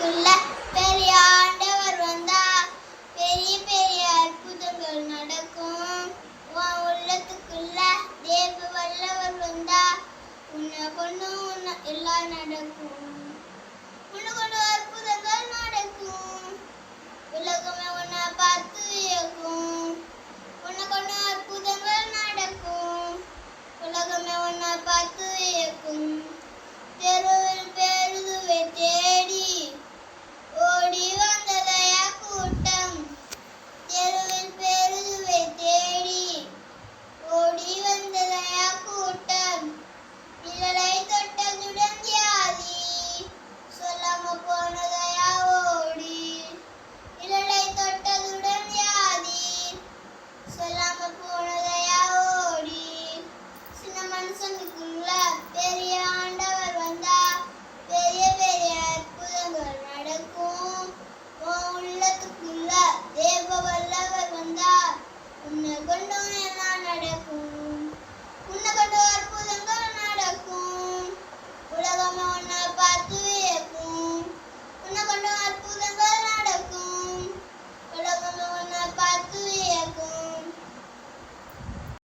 உள்ளத்துக்குள்ள பெரிய ஆண்டவர் வந்தா பெரிய பெரிய அற்புதங்கள் நடக்கும். உன் உள்ளத்துக்குள்ள தேவ வல்லவர் வந்தா உன்னை கொண்டு எல்லாம் நடக்கும்.